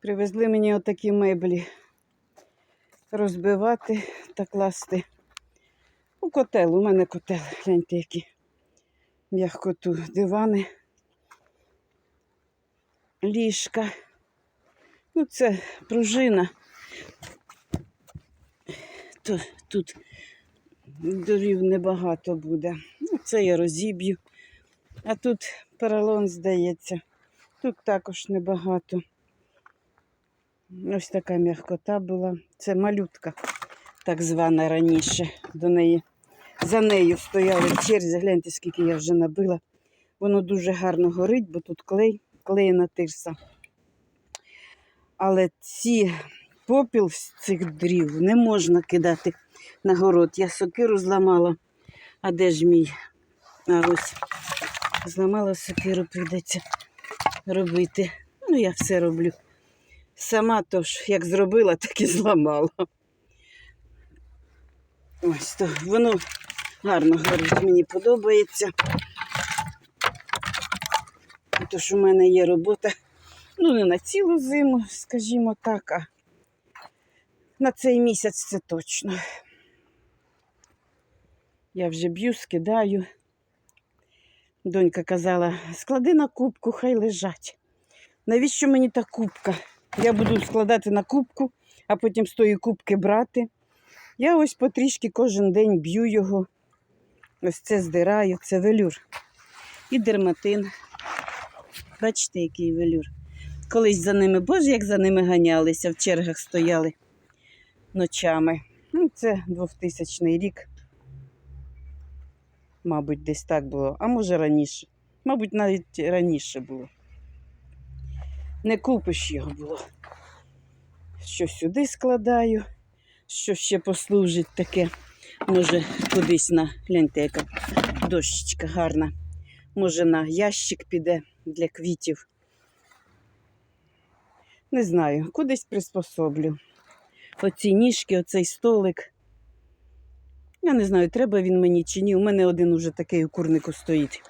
Привезли мені отакі меблі розбивати та класти у котел. У мене котел, гляньте, які м'якоту дивани, ліжка. Ну, це пружина. То, тут дорів небагато буде. Ну, це я розіб'ю. А тут поролон, здається. Тут також небагато. Ось така м'якота була. Це малютка, так звана раніше. До неї. За нею стояли в черзі. Гляньте, скільки я вже набила. Воно дуже гарно горить, бо тут клей, клеєна тирса. Але ці попіл з цих дрів не можна кидати на город. Я сокиру зламала. А де ж мій? А ось зламала сокиру, прийдеться робити. Ну, я все роблю. Сама то ж як зробила, так і зламала. Ось то воно гарно горить, мені подобається. Тож у мене є робота, ну не на цілу зиму, скажімо так, а на цей місяць це точно. Я вже б'ю, скидаю. Донька казала, склади на кубку, хай лежать. Навіщо мені та кубка? Я буду складати на кубку, а потім з тої кубки брати. Я ось потрішки кожен день б'ю його. Ось це здираю, це велюр. І дерматин. Бачите, який велюр. Колись за ними, боже, як за ними ганялися, в чергах стояли ночами. Ну, це 2000 рік. Мабуть, десь так було, а може раніше. Мабуть, навіть раніше було. Не купиш його було. Що сюди складаю, що ще послужить таке. Може, кудись на гляньте, яка дощечка гарна. Може, на ящик піде для квітів. Не знаю, кудись приспособлю. Оці ніжки, оцей столик. Я не знаю, треба він мені чи ні. У мене один уже такий у курнику стоїть.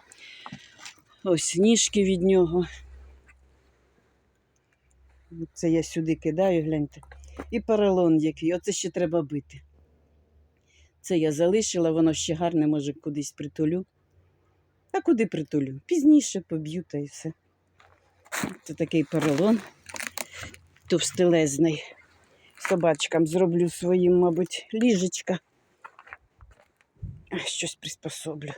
Ось ніжки від нього. Це я сюди кидаю, гляньте. І поролон який. Оце ще треба бити. Це я залишила, воно ще гарне, може, кудись притулю. А куди притулю? Пізніше поб'ю та і все. Це такий поролон товстелезний. Собачкам зроблю своїм, мабуть, ліжечка. Щось приспособлю.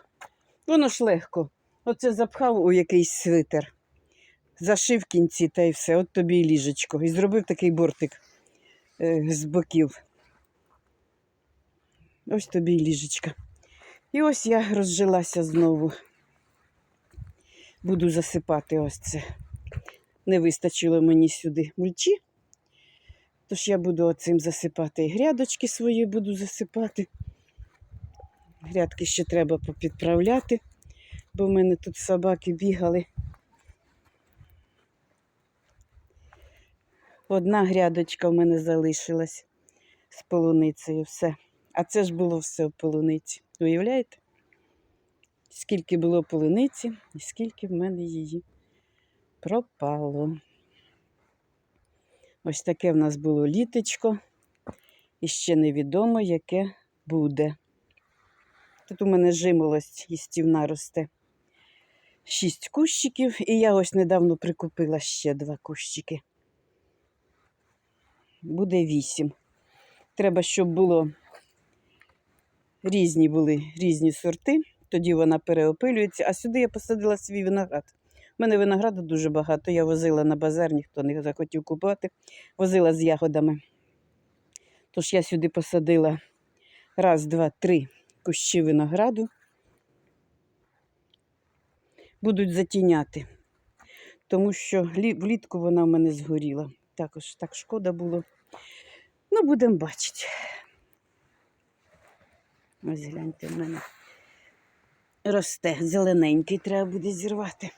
Воно ж легко. Оце запхав у якийсь свитер, зашив кінці та й все. От тобі і ліжечко. І зробив такий бортик е, з боків. Ось тобі і ліжечка. І ось я розжилася знову. Буду засипати ось це. Не вистачило мені сюди мульчі. Тож я буду оцим засипати. І грядочки свої буду засипати. Грядки ще треба попідправляти, бо в мене тут собаки бігали. Одна грядочка в мене залишилась з полуницею, все. А це ж було все в полуниці. Уявляєте? Скільки було полуниці і скільки в мене її пропало. Ось таке в нас було літочко. І ще невідомо, яке буде. Тут у мене жимолость їстівна росте. Шість кущиків, і я ось недавно прикупила ще два кущики. Буде вісім. Треба, щоб було різні були різні сорти, тоді вона переопилюється. А сюди я посадила свій виноград. У мене винограду дуже багато. Я возила на базар, ніхто не захотів купувати. Возила з ягодами. Тож я сюди посадила раз, два, три кущі винограду. Будуть затіняти, тому що влітку вона в мене згоріла. Також так шкода було. Ну, будемо бачити. Ось гляньте в мене. Росте, зелененький, треба буде зірвати.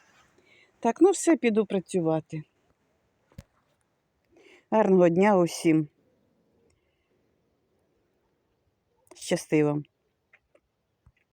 Так, ну все, піду працювати. Гарного дня усім. Щасти вам!